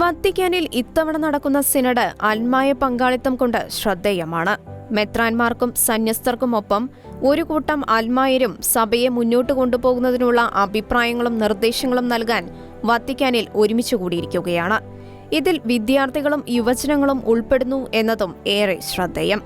വത്തിക്കാനിൽ ഇത്തവണ നടക്കുന്ന സിനഡ് അൽമായ പങ്കാളിത്തം കൊണ്ട് ശ്രദ്ധേയമാണ്. മെത്രാൻമാർക്കും സന്യസ്തർക്കുമൊപ്പം ഒരു കൂട്ടം അൽമായരും സഭയെ മുന്നോട്ട് കൊണ്ടുപോകുന്നതിനുള്ള അഭിപ്രായങ്ങളും നിർദ്ദേശങ്ങളും നൽകാൻ വത്തിക്കാനിൽ ഒരുമിച്ച് കൂടിയിരിക്കുകയാണ്. ഇതിൽ വിദ്യാർത്ഥികളും യുവജനങ്ങളും ഉൾപ്പെടുന്നു എന്നതും ഏറെ ശ്രദ്ധേയം.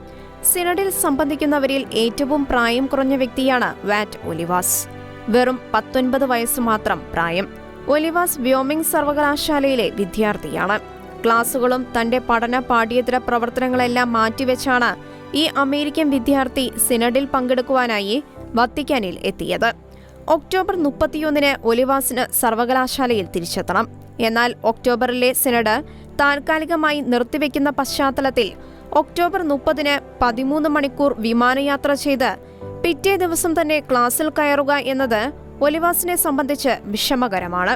സിനഡിൽ സംബന്ധിക്കുന്നവരിൽ ഏറ്റവും പ്രായം കുറഞ്ഞ വ്യക്തിയാണ് വാറ്റ് ഒലിവാസ്. വെറും പത്തൊൻപത് വയസ്സ് മാത്രം പ്രായം. ഒലിവാസ് വ്യോമിംഗ് സർവകലാശാലയിലെ വിദ്യാർത്ഥിയാണ്. ക്ലാസുകളും തന്റെ പഠന പാഠ്യേതര പ്രവർത്തനങ്ങളെല്ലാം മാറ്റിവെച്ചാണ് ഈ അമേരിക്കൻ വിദ്യാർത്ഥി സിനഡിൽ പങ്കെടുക്കുവാനായി വത്തിക്കാനിൽ എത്തിയത്. ഒക്ടോബർ മുപ്പത്തിയൊന്നിന് ഒലിവാസിന് സർവകലാശാലയിൽ തിരിച്ചെത്തണം. എന്നാൽ ഒക്ടോബറിലെ സിനഡ് താൽക്കാലികമായി നിർത്തിവെക്കുന്ന പശ്ചാത്തലത്തിൽ ഒക്ടോബർ മുപ്പതിന് പതിമൂന്ന് മണിക്കൂർ വിമാനയാത്ര ചെയ്ത് പിറ്റേ ദിവസം തന്നെ ക്ലാസ്സിൽ കയറുക എന്നത് ഒലിവാസിനെ സംബന്ധിച്ച് വിഷമകരമാണ്.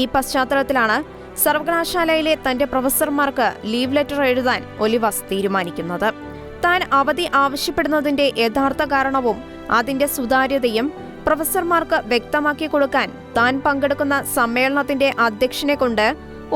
ഈ പശ്ചാത്തലത്തിലാണ് സർവകലാശാലയിലെ തന്റെ പ്രൊഫസർമാർക്ക് ലീവ് ലെറ്റർ എഴുതാൻ ഒലിവാസ് തീരുമാനിക്കുന്നത്. താൻ അവധി ആവശ്യപ്പെടുന്നതിന്റെ യഥാർത്ഥ കാരണവും അതിന്റെ സുതാര്യതയും പ്രൊഫസർമാർക്ക് വ്യക്തമാക്കി കൊടുക്കാൻ താൻ പങ്കെടുക്കുന്ന സമ്മേളനത്തിന്റെ അധ്യക്ഷനെ കൊണ്ട്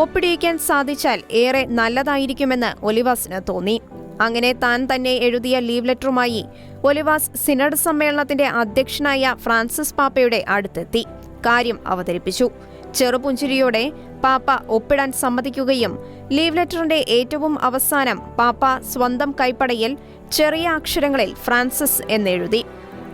ഒപ്പിടിയിക്കാൻ സാധിച്ചാൽ ഏറെ നല്ലതായിരിക്കുമെന്ന് ഒലിവാസിന് തോന്നി. അങ്ങനെ താൻ തന്നെ എഴുതിയ ലീവ് ലെറ്ററുമായി ഒലിവാസ് സിനഡ് സമ്മേളനത്തിന്റെ അധ്യക്ഷനായ ഫ്രാൻസിസ് പാപ്പയുടെ അടുത്തെത്തി. കാര്യം അവതരിപ്പിച്ചു. ചെറുപുഞ്ചിരിയോടെ പാപ്പ ഒപ്പിടാൻ സമ്മതിക്കുകയും ലീവ് ലെറ്ററിന്റെ ഏറ്റവും അവസാനം പാപ്പ സ്വന്തം കൈപ്പടയിൽ ചെറിയ അക്ഷരങ്ങളിൽ ഫ്രാൻസിസ് എന്നെഴുതി.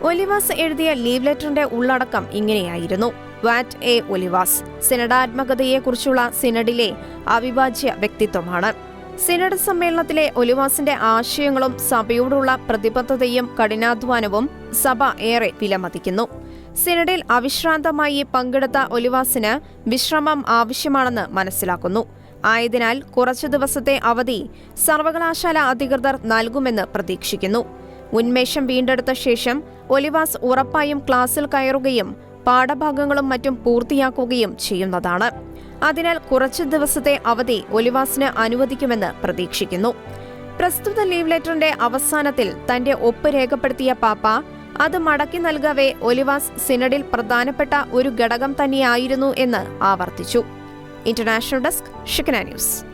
ഒലിവാസ് എഴുതിയ ലീവ് ലെറ്ററിന്റെ ഉള്ളടക്കം ഇങ്ങനെയായിരുന്നു. വാറ്റ് എ ഒലിവാസ്? സിനഡാത്മകതയെക്കുറിച്ചുള്ള സിനഡിലെ അവിഭാജ്യ വ്യക്തിത്വമാണ്. സിനഡ് സമ്മേളനത്തിലെ ഒലിവാസിന്റെ ആശയങ്ങളും സഭയോടുള്ള പ്രതിബദ്ധതയും കഠിനാധ്വാനവും സഭ ഏറെ വിലമതിക്കുന്നു. സിനഡിൽ അവിശ്രാന്തമായി പങ്കെടുത്ത ഒലിവാസിന് വിശ്രമം ആവശ്യമാണെന്ന് മനസ്സിലാക്കുന്നു. ആയതിനാൽ കുറച്ചു ദിവസത്തെ അവധി സർവകലാശാല അധികൃതർ നൽകുമെന്ന് പ്രതീക്ഷിക്കുന്നു. ഉന്മേഷം വീണ്ടെടുത്ത ശേഷം ഒലിവാസ് ഉറപ്പായും ക്ലാസ്സിൽ കയറുകയും പാഠഭാഗങ്ങളും മറ്റും പൂർത്തിയാക്കുകയും ചെയ്യുന്നതാണ്. അതിനാൽ കുറച്ചു ദിവസത്തെ അവധി ഒലിവാസിന് അനുവദിക്കുമെന്ന് പ്രതീക്ഷിക്കുന്നു. പ്രസ്തുത ലീവ് ലെറ്ററിന്റെ അവസാനത്തിൽ തന്റെ ഒപ്പ് രേഖപ്പെടുത്തിയ പാപ്പ അത് മടക്കി നൽകവേ ഒലിവാസ് സിനഡിൽ പ്രധാനപ്പെട്ട ഒരു ഘടകം തന്നെയായിരുന്നു എന്ന് ആവർത്തിച്ചു. ഇന്റർനാഷണൽ ഡെസ്ക് ഷിക്കന ന്യൂസ്.